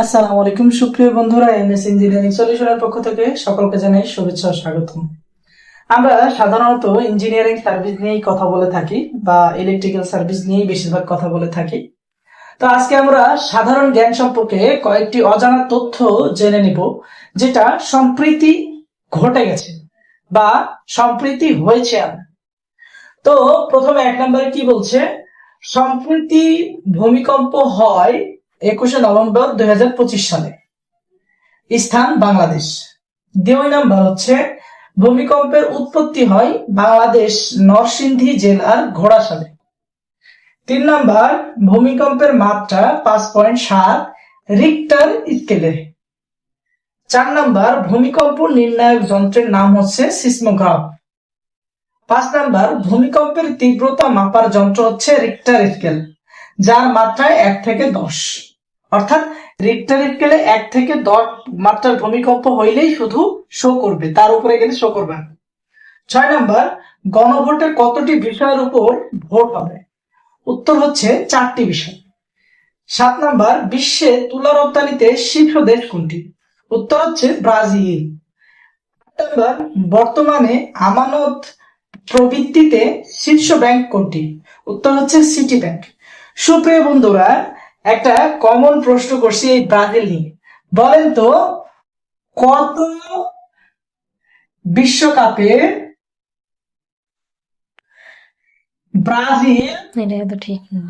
আসসালামু আলাইকুম, সুপ্রিয় বন্ধুরা, এমএস ইঞ্জিনিয়ারিং সলিউশনের পক্ষ থেকে সকলকে জানাই শুভেচ্ছা ও স্বাগতম। আমরা সাধারণত ইঞ্জিনিয়ারিং সার্ভিস নিয়েই কথা বলে থাকি বা ইলেকট্রিক্যাল সার্ভিস নিয়েই বেশিরভাগ কথা বলে থাকি। তো আজকে আমরা সাধারণ জ্ঞান সম্পর্কে কয়েকটি অজানা তথ্য জেনে নিব, যেটা সম্প্রীতি ঘটে গেছে বা সম্প্রীতি হয়েছে তো প্রথমে এক নম্বরে কি বলছে? সম্প্রীতি ভূমিকম্প হয় একুশে নভেম্বর দুই হাজার পঁচিশ সালে। স্থান বাংলাদেশ। দুই নাম্বার হচ্ছে, ভূমিকম্পের উৎপত্তি হয় বাংলাদেশ নরসিংদী জেলার ঘোড়াশালে। তিন নাম্বার, ভূমিকম্পের মাত্রা পাঁচ পয়েন্ট সাত রিক্টার স্কেলে। চার নাম্বার, ভূমিকম্প নির্ণায়ক যন্ত্রের নাম হচ্ছে সিসমোগ্রাফ। পাঁচ নাম্বার, ভূমিকম্পের তীব্রতা মাপার যন্ত্র হচ্ছে রিক্টার স্কেল, যার মাত্রায় এক থেকে দশ। অর্থাৎ রিক্টার স্কেলে এক থেকে দশ মাত্রার ভূমিকম্প হইলেই শুধু শো করবে, তার উপরে গেলে শো করবে। ছয় নাম্বার, গণভোটের কতটি বিষয়ের উপর ভোট হবে? উত্তর হচ্ছে চারটি বিষয়। সাত নম্বর, বিশ্বে তুলা রপ্তানিতে শীর্ষ দেশ কোনটি? উত্তর হচ্ছে ব্রাজিল। নাম্বার, বর্তমানে আমানত প্রবৃত্তিতে শীর্ষ ব্যাংক কোনটি? উত্তর হচ্ছে সিটি ব্যাংক সুপ্রিয় বন্ধুরা একটা কমন প্রশ্ন করছি এই ব্রাজিল নিয়ে। বলেন তো কত বিশ্বকাপে ব্রাজিল এটা তো ঠিক না।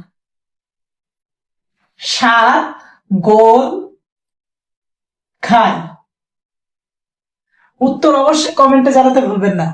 সাত গোল খায়? উত্তর অবশ্যই কমেন্টে জানাতে ভুলবেন না।